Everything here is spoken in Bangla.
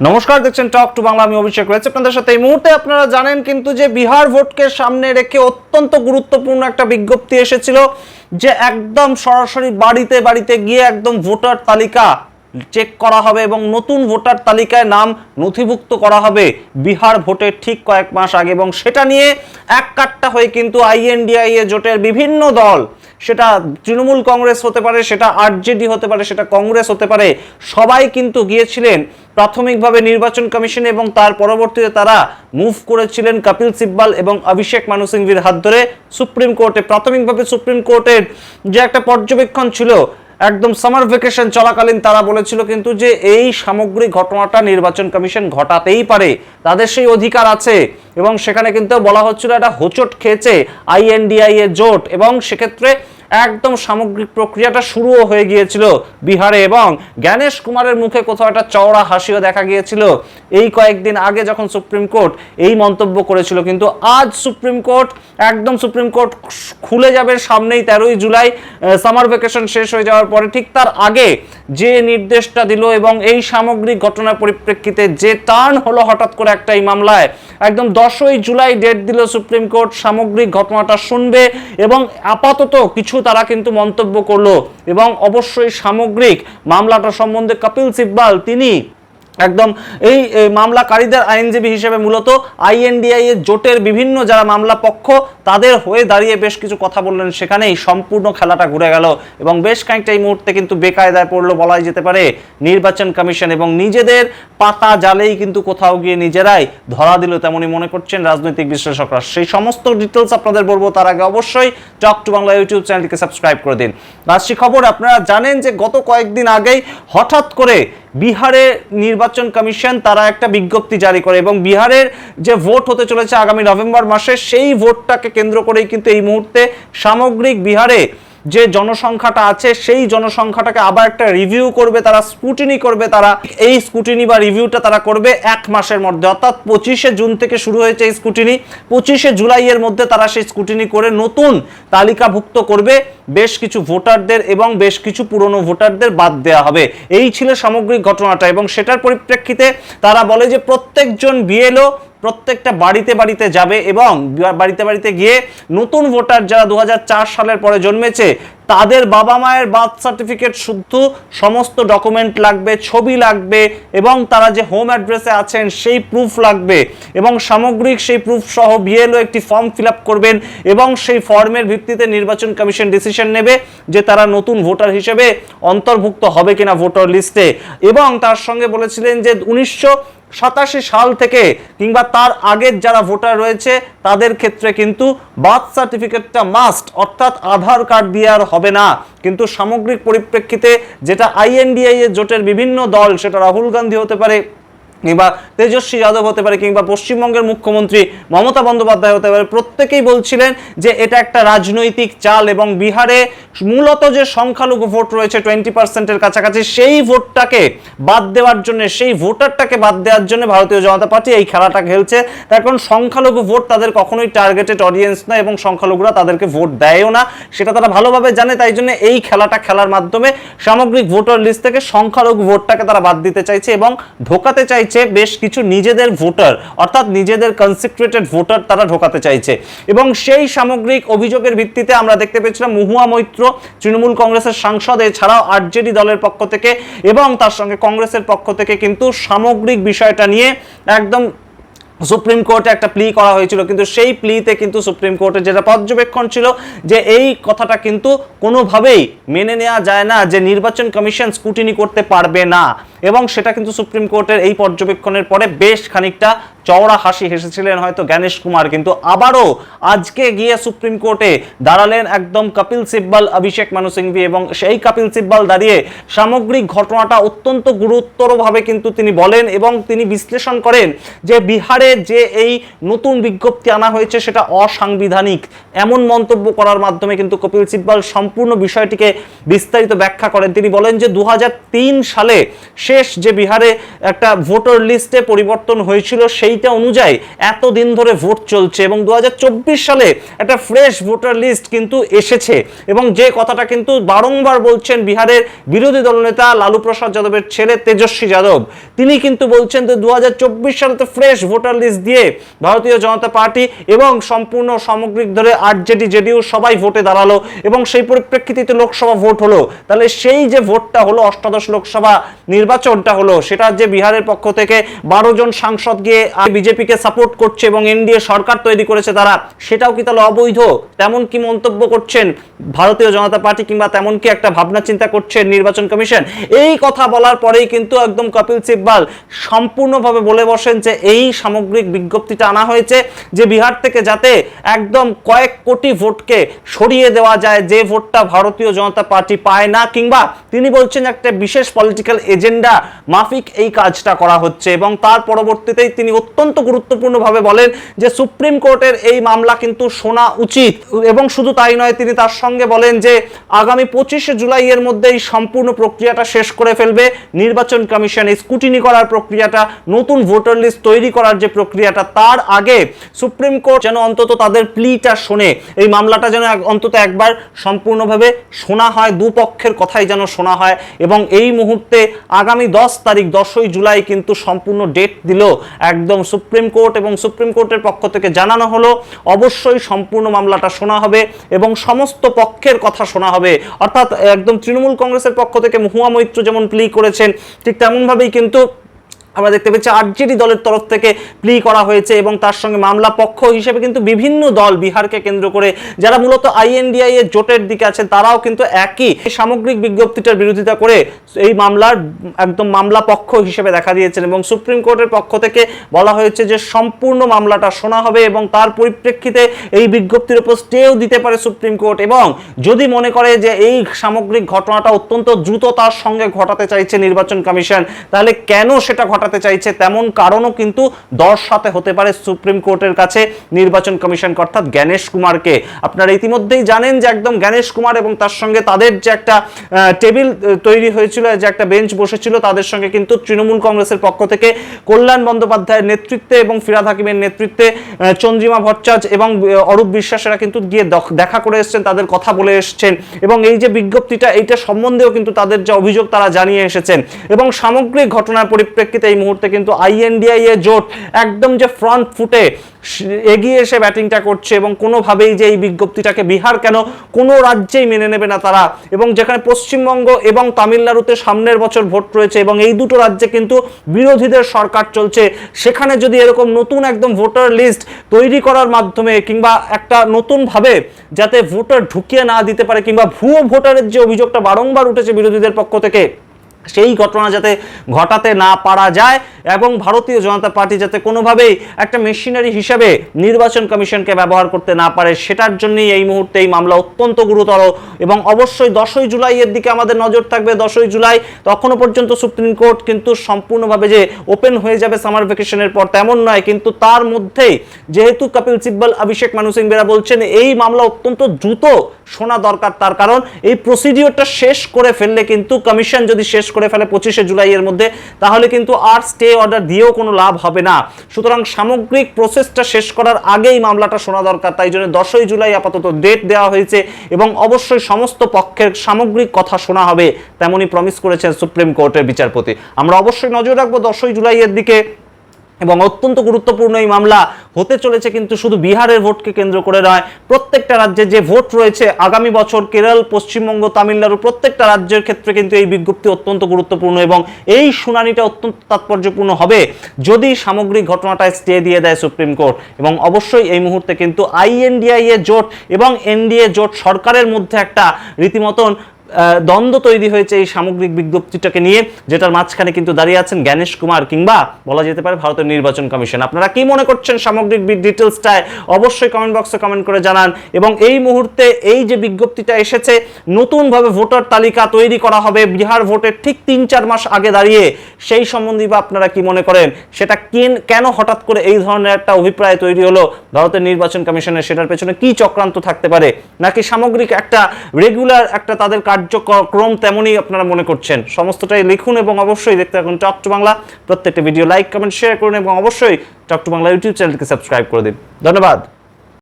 নমস্কার, দেখছেন টক টু বাংলা আমি অভিষেক রয়েছে। আপনাদের সাথে এই মুহূর্তে আপনারা জানেন কিন্তু যে বিহার ভোটকে সামনে রেখে অত্যন্ত গুরুত্বপূর্ণ একটা বিজ্ঞপ্তি এসেছিল যে একদম সরাসরি বাড়িতে বাড়িতে গিয়ে একদম ভোটার তালিকা চেক করা হবে এবং নতুন ভোটার তালিকায় নাম নথিভুক্ত করা হবে বিহার ভোটের ঠিক কয়েক মাস আগে এবং সেটা নিয়ে এক কাট্টা হয়ে কিন্তু আইএনডিআইএ জোটের বিভিন্ন দল সেটা তৃণমূল কংগ্রেস হতে পারে, সেটা আরজেডি হতে পারে, সেটা কংগ্রেস হতে পারে, সবাই কিন্তু গিয়েছিলেন প্রাথমিকভাবে নির্বাচন কমিশনে এবং তার পরবর্তীতে তারা মুভ করেছিলেন কপিল সিব্বাল এবং অভিষেক মানু সিংভির হাত ধরে সুপ্রিম কোর্টে, প্রাথমিকভাবে সুপ্রিম কোর্টের যে একটা পর্যবেক্ষণ ছিল, একদম সামার ভেকেশন চলাকালীন তারা বলেছিল কিন্তু যে এই সামগ্রিক ঘটনাটা নির্বাচন কমিশন ঘটাতেই পারে, তাদের সেই অধিকার আছে এবং সেখানে কিন্তু বলা হচ্ছিল এটা হোচট খেয়েছে আইএনডিআই এর জোট এবং সেক্ষেত্রে একদম সামগ্রিক প্রক্রিয়াটা শুরুও হয়ে গিয়েছিল বিহারে এবং জ্ঞানেশ কুমারের মুখে কোথাও একটা চওড়া হাসিও দেখা গিয়েছিল। এই কয়েকদিন আগে যখন সুপ্রিম কোর্ট এই মন্তব্য করেছিল, কিন্তু আজ সুপ্রিম কোর্ট, একদম সুপ্রিম কোর্ট খুলে যাবে সামনেই তেরোই জুলাই সামার ভ্যাকেশন শেষ হয়ে যাওয়ার পরে ঠিক তার আগে যে নির্দেশটা দিল এবং এই সামগ্রিক ঘটনার পরিপ্রেক্ষিতে যে টার্ন হলো হঠাৎ করে একটা এই মামলায়। একদম দশই জুলাই ডেট দিল সুপ্রিম কোর্ট, সামগ্রিক ঘটনাটা শুনবে এবং আপাতত কিছু তারা কিন্তু মন্তব্য করল এবং অবশ্যই সামগ্রিক মামলাটা সম্বন্ধে কপিল সিব্বাল তিনি একদম এই মামলাকারীদের আইনজীবী হিসেবে মূলত আইএনডিআই এর জোটের বিভিন্ন যারা মামলা পক্ষ, তাদের হয়ে দাঁড়িয়ে বেশ কিছু কথা বললেন। সেখানেই সম্পূর্ণ খেলাটা ঘুরে গেল এবং বেশ খানিকটা এই মুহূর্তে কিন্তু বেকায়দায় পড়ল বলাই যেতে পারে নির্বাচন কমিশন এবং নিজেদের পাতা জালেই কিন্তু কোথাও গিয়ে নিজেরাই ধরা দিল তেমনই মনে করছেন রাজনৈতিক বিশ্লেষকরা। সেই সমস্ত ডিটেলস আপনাদের বলব তার আগে অবশ্যই টক টু বাংলা ইউটিউব চ্যানেলটিকে সাবস্ক্রাইব করে দিন। রাশি খবর আপনারা জানেন যে গত কয়েকদিন আগেই হঠাৎ করে বিহারে নির্বাচন কমিশন তারা একটা বিজ্ঞপ্তি জারি করে এবং বিহারের যে ভোট হতে চলেছে আগামী নভেম্বর মাসে, সেই ভোটটাকে কেন্দ্র করেই কিন্তু এই মুহূর্তে সামগ্রিক বিহারে যে জনসংখ্যাটা আছে, সেই জনসংখ্যাটাকে আবার একটা রিভিউ করবে তারা স্কুটিনি করবে তারা। এই স্কুটিনি বা রিভিউটা তারা করবে এক মাসের মধ্যে। অর্থাৎ পঁচিশে জুন থেকে শুরু হয়েছে এই স্কুটিনি পঁচিশে জুলাইয়ের মধ্যে তারা সেই স্কুটিনি করে নতুন তালিকাভুক্ত করবে। বেশ কিছু ভোটারদের এবং বেশ কিছু পুরনো ভোটারদের বাদ দেওয়া হবে। এই ছিল সামগ্রিক ঘটনাটা এবং সেটার পরিপ্রেক্ষিতে তারা বলে যে প্রত্যেকজন বিএলও প্রত্যেকটা বাড়িতে বাড়িতে যাবে এবং বাড়িতে বাড়িতে গিয়ে নতুন ভোটার যারা দু হাজার চার সালের পরে জন্মেছে, তাদের বাবা মায়ের বার্থ সার্টিফিকেট শুদ্ধ, সমস্ত ডকুমেন্ট লাগবে, ছবি লাগবে এবং তারা যে হোম অ্যাড্রেসে আছেন সেই প্রুফ লাগবে এবং সামগ্রিক সেই প্রুফ সহ বিএলও একটি ফর্ম ফিল করবেন এবং সেই ফর্মের ভিত্তিতে নির্বাচন কমিশন ডিসিশন নেবে যে তারা নতুন ভোটার হিসেবে অন্তর্ভুক্ত হবে কিনা ভোটার লিস্টে এবং তার সঙ্গে বলেছিলেন যে উনিশশো সাতাশি সাল থেকে কিংবা তার আগের যারা ভোটার রয়েছে, তাদের ক্ষেত্রে কিন্তু বার্থ সার্টিফিকেটটা মাস্ট অর্থাৎ আধার কার্ড দিয়ে আর হবে না। কিন্তু সামগ্রিক পরিপ্রেক্ষিতে যেটা আইএনডিআই এর জোটের বিভিন্ন দল, সেটা রাহুল গান্ধী হতে পারে কিংবা তেজস্বী যাদব হতে পারে কিংবা পশ্চিমবঙ্গের মুখ্যমন্ত্রী মমতা বন্দ্যোপাধ্যায় হতে পারে, প্রত্যেকেই বলছিলেন যে এটা একটা রাজনৈতিক চাল এবং বিহারে মূলত যে সংখ্যালঘু ভোট রয়েছে টোয়েন্টি পার্সেন্টের কাছাকাছি, সেই ভোটটাকে বাদ দেওয়ার জন্য, সেই ভোটারটাকে বাদ দেওয়ার জন্য ভারতীয় জনতা পার্টি এই খেলাটা খেলছে। তার কারণ সংখ্যালঘু ভোট তাদের কখনোই টার্গেটেড অডিয়েন্স না এবং সংখ্যালঘুরা তাদেরকে ভোট দেয়ও না, সেটা তারা ভালোভাবে জানে, তাই জন্য এই খেলাটা খেলার মাধ্যমে সামগ্রিক ভোটার লিস্ট থেকে সংখ্যালঘু ভোটটাকে তারা বাদ দিতে চাইছে এবং ঢোকাতে চাইছে। বেশ কিছু নিজেদের ভোটার, অর্থাৎ নিজেদের কনসিক্রেটেড ভোটার তারা ঢোকাতে চাইছে। এবং সেই সামগ্রিক অভিযোগের ভিত্তিতে আমরা দেখতে পেয়েছিলাম মহুয়া মৈত্র, তৃণমূল কংগ্রেসের সাংসদ, এছাড়াও আরজেডি দলের পক্ষ থেকে এবং তার সঙ্গে কংগ্রেসের পক্ষ থেকে কিন্তু সামগ্রিক বিষয়টা নিয়ে একদম সুপ্রিম কোর্টে একটা প্লি করা হয়েছিল। কিন্তু সেই প্লিতে কিন্তু সুপ্রিম কোর্টের যেটা পর্যবেক্ষণ ছিল যে এই কথাটা কিন্তু কোনোভাবেই মেনে নেওয়া যায় না, যে নির্বাচন কমিশন স্কুটিনি করতে পারবে না। এবং সেটা কিন্তু সুপ্রিম কোর্টের এই পর্যবেক্ষণের পরে বেশ খানিকটা চওড়া হাসি হেসেছিলেন হয়তো জ্ঞানেশ কুমার, কিন্তু আবারও আজকে গিয়ে সুপ্রিম কোর্টে দাঁড়ালেন একদম কপিল সিব্বাল, অভিষেক মানু সিংভি এবং সেই কপিল সিব্বাল দাঁড়িয়ে সামগ্রিক ঘটনাটা অত্যন্ত গুরুত্বরভাবে কিন্তু তিনি বলেন এবং তিনি বিশ্লেষণ করেন যে বিহারে যে এই নতুন বিজ্ঞপ্তি আনা হয়েছে সেটা অসাংবিধানিক। এমন মন্তব্য করার মাধ্যমে কিন্তু কপিল সিব্বাল সম্পূর্ণ বিষয়টিকে বিস্তারিত ব্যাখ্যা করেন। তিনি বলেন যে দু হাজার তিন সালে সেই শেষ যে বিহারে একটা ভোটার লিস্টে পরিবর্তন হয়েছিল, সেইটা অনুযায়ী এত দিন ধরে ভোট চলছে এবং দু সালে একটা ফ্রেশ ভোটার লিস্ট কিন্তু এসেছে এবং যে কথাটা কিন্তু বারংবার বলছেন বিহারের বিরোধী দলনেতা লালু প্রসাদ যাদবের ছেলে তেজস্বী যাদব। তিনি কিন্তু বলছেন যে দু হাজার চব্বিশ সালে তো ফ্রেশ ভোটার লিস্ট দিয়ে ভারতীয় জনতা পার্টি এবং সম্পূর্ণ সামগ্রিক ধরে আরজেডি, জেডিইউ সবাই ভোটে দাঁড়াল এবং সেই পরিপ্রেক্ষিতে লোকসভা ভোট হলো। তাহলে সেই যে ভোটটা হলো অষ্টাদশ লোকসভা নির্বাচনটা হলো, সেটা যে বিহারের পক্ষ থেকে বারো জন সাংসদ গিয়ে বিজেপিকে সাপোর্ট করছে এবং এনডিএ সরকার তৈরি করেছে তারা, সেটাও কি তাহলে অবৈধ? তেমন কি মন্তব্য করছেন ভারতীয় জনতা পার্টি কিংবা তেমন কি একটা ভাবনা চিন্তা করছে নির্বাচন কমিশন? এই কথা বলার পরেই কিন্তু একদম কপিল সিব্বাল সম্পূর্ণভাবে বলে বসেন যে এই সামগ্রিক বিজ্ঞপ্তিটা আনা হয়েছে যে বিহার থেকে যাতে একদম কয়েক কোটি ভোটকে সরিয়ে দেওয়া যায়, যে ভোটটা ভারতীয় জনতা পার্টি পায় না কিংবা তিনি বলছেন একটা বিশেষ পলিটিক্যাল এজেন্ডা মাফিক এই কাজটা করা হচ্ছে এবং তার পরবর্তীতেই তিনি অত্যন্ত গুরুত্বপূর্ণভাবে বলেন যে সুপ্রিম কোর্টের এই মামলা কিন্তু শোনা উচিত এবং শুধু তাই নয়, তিনি তার সঙ্গে বলেন যে আগামী পঁচিশে জুলাইয়ের মধ্যে এই সম্পূর্ণ প্রক্রিয়াটা শেষ করে ফেলবে। নির্বাচন কমিশন স্কুটিনি করার প্রক্রিয়াটা, নতুন ভোটার লিস্ট তৈরি করার যে প্রক্রিয়াটা, তার আগে সুপ্রিম কোর্ট যেন অন্তত তাদের প্লিটা শোনে। এই মামলাটা যেন অন্তত একবার সম্পূর্ণভাবে শোনা হয়, দুপক্ষের কথাই যেন শোনা হয় এবং এই মুহূর্তে আগামী দশ তারিখ, দশই জুলাই কিন্তু সম্পূর্ণ ডেট দিল একদম সুপ্রিম কোর্ট এবং সুপ্রিম কোর্টের পক্ষ থেকে জানানো হলো, অবশ্যই সম্পূর্ণ মামলাটা শোনা হবে এবং সমস্ত পক্ষের কথা শোনা হবে। অর্থাৎ একদম তৃণমূল কংগ্রেসের পক্ষ থেকে মহুয়া মৈত্র যেমন প্লি করেছেন, ঠিক তেমনভাবেই কিন্তু আমরা দেখতে পাচ্ছি আরজেডি দলের তরফ থেকে প্লি করা হয়েছে এবং তার সঙ্গে মামলা পক্ষ হিসেবে কিন্তু বিভিন্ন দল বিহারকে কেন্দ্র করে যারা মূলত আইএনডিআই এর জোটের দিকে আছেন, তারাও কিন্তু একই। সামগ্রিক বিজ্ঞপ্তিটার বিরোধিতা করে এই মামলার একদম মামলা পক্ষ হিসেবে দেখা দিয়েছেন এবং সুপ্রিম কোর্টের পক্ষ থেকে বলা হয়েছে যে সম্পূর্ণ মামলাটা শোনা হবে এবং তার পরিপ্রেক্ষিতে এই বিজ্ঞপ্তির উপর স্টেও দিতে পারে সুপ্রিম কোর্ট এবং যদি মনে করে যে এই সামগ্রিক ঘটনাটা অত্যন্ত দ্রুততার সঙ্গে ঘটাতে চাইছে নির্বাচন কমিশন, তাহলে কেন সেটা ঘটাতে চাইছে, তেমন কারণও কিন্তু দর্শাতে হতে পারে সুপ্রিম কোর্টের কাছে নির্বাচন কমিশন অর্থাৎ জ্ঞানেশ কুমারকে। আপনারা ইতিমধ্যেই জানেন যে একদম জ্ঞানেশ কুমার এবং তার সঙ্গে তাদের যে একটা টেবিল তৈরি হয়েছিল, যে একটা বেঞ্চ বসেছিল, তাদের সঙ্গে কিন্তু তৃণমূল কংগ্রেসের পক্ষ থেকে কল্যাণ বন্দ্যোপাধ্যায়ের নেতৃত্বে এবং ফিরাদ হাকিমের নেতৃত্বে চন্দ্রিমা ভট্টাচ এবং অরূপ বিশ্বাসেরা কিন্তু গিয়ে দখ- দেখা করে এসেছেন, তাদের কথা বলে এসেছেন। এবং এই যে বিজ্ঞপ্তিটা, এইটা সম্বন্ধেও কিন্তু তাদের যে অভিযোগ তারা জানিয়ে এসেছেন। এবং সামগ্রিক ঘটনার পরিপ্রেক্ষিতে এই মুহূর্তে কিন্তু আইএনডিআই এ জোট একদম যে ফ্রন্ট ফুটে এগিয়ে এসে ব্যাটিংটা করছে এবং কোনোভাবেই যে এই বিজ্ঞপ্তিটাকে বিহার কেন কোনো রাজ্যেই মেনে নেবে না তারা। এবং যেখানে পশ্চিমবঙ্গ এবং তামিলনাড়ুতে সামনের বছর ভোট রয়েছে এবং এই দুটো রাজ্যে কিন্তু বিরোধীদের সরকার চলছে, সেখানে যদি এরকম নতুন একদম ভোটার লিস্ট তৈরি করার মাধ্যমে কিংবা একটা নতুনভাবে যাতে ভোটার ঢুকিয়ে না দিতে পারে কিংবা ভুয়ো ভোটারের যে অভিযোগটা বারংবার উঠেছে বিরোধীদের পক্ষ থেকে সেই ঘটনা যাতে ঘটাতে না পারা যায় এবং ভারতীয় জনতা পার্টি যাতে কোনোভাবেই একটা মেশিনারি হিসাবে নির্বাচন কমিশনকে ব্যবহার করতে না পারে, সেটার জন্যই এই মুহূর্তে এই মামলা অত্যন্ত গুরুতর এবং অবশ্যই দশই জুলাইয়ের দিকে আমাদের নজর থাকবে। দশই জুলাই তখনও পর্যন্ত সুপ্রিম কোর্ট কিন্তু সম্পূর্ণভাবে যে ওপেন হয়ে যাবে সামার ভ্যাকেশনের পর তেমন নয়, কিন্তু তার মধ্যেই যেহেতু কপিল সিব্বল, অভিষেক মানু সিং বেরা বলছেন, এই মামলা অত্যন্ত দ্রুত শোনা দরকার তার কারণ এই প্রসিডিওরটা শেষ করে ফেললে কিন্তু কমিশন যদি শেষ করে ফেলে পঁচিশে জুলাইয়ের মধ্যে, তাহলে কিন্তু আর স্টে অর্ডার দিয়েও কোনো লাভ হবে না। সুতরাং সামগ্রিক প্রসেসটা শেষ করার আগেই মামলাটা শোনা দরকার। তাই জন্য দশই জুলাই আপাতত ডেট দেওয়া হয়েছে এবং অবশ্যই সমস্ত পক্ষের সামগ্রিক কথা শোনা হবে, তেমনই প্রমিস করেছেন সুপ্রিম কোর্টের বিচারপতি। আমরা অবশ্যই নজর রাখব দশই জুলাইয়ের দিকে। এবং অত্যন্ত গুরুত্বপূর্ণ এই মামলা হতে চলেছে কিন্তু শুধু বিহারের ভোটকে কেন্দ্র করে নয়, প্রত্যেকটা রাজ্যে যে ভোট রয়েছে আগামী বছর কেরল, পশ্চিমবঙ্গ, তামিলনাড়ু প্রত্যেকটা রাজ্যের ক্ষেত্রে কিন্তু এই বিজ্ঞপ্তি অত্যন্ত গুরুত্বপূর্ণ এবং এই শুনানিটা অত্যন্ত তাৎপর্যপূর্ণ হবে যদি সামগ্রিক ঘটনাটা স্টে দিয়ে দেয় সুপ্রিম কোর্ট। এবং অবশ্যই এই মুহূর্তে কিন্তু আইএনডিআই এ জোট এবং এনডিএ জোট সরকারের মধ্যে একটা রীতিমতন দ্বন্দ্ব তৈরি হয়েছে এই সামগ্রিক বিজ্ঞপ্তিটাকে নিয়ে, যেটার মাঝখানে কিন্তু দাঁড়িয়ে আছেন জ্ঞানেশ কুমার কিংবা বলা যেতে পারে ভারতের নির্বাচন কমিশন। আপনারা কি মনে করছেন সামগ্রিক ডিটেলসটায় অবশ্যই কমেন্ট বক্সে কমেন্ট করে জানান। এবং এই মুহূর্তে এই যে বিজ্ঞপ্তিটা এসেছে, নতুনভাবে ভোটার তালিকা তৈরি করা হবে। বিহার ভোটের ঠিক তিন চার মাস আগে দাঁড়িয়ে সেই সম্বন্ধে বা আপনারা কি মনে করেন? সেটা কেন- কেন হঠাৎ করে এই ধরনের একটা অভিপ্রায় তৈরি হলো ভারতের নির্বাচন কমিশনের? সেটার পেছনে কি চক্রান্ত থাকতে পারে? নাকি সামগ্রিক একটা রেগুলার একটা তাদের কার্য কার্যক্রম তেমনই আপনারা মনে করছেন। সমস্তটাই লিখুন এবং অবশ্যই দেখতে থাকুন টক টু বাংলা। প্রত্যেকটা ভিডিও লাইক, কমেন্ট শেয়ার করুন এবং অবশ্যই টক টু বাংলা ইউটিউব চ্যানেলকে সাবস্ক্রাইব করে দিন। ধন্যবাদ।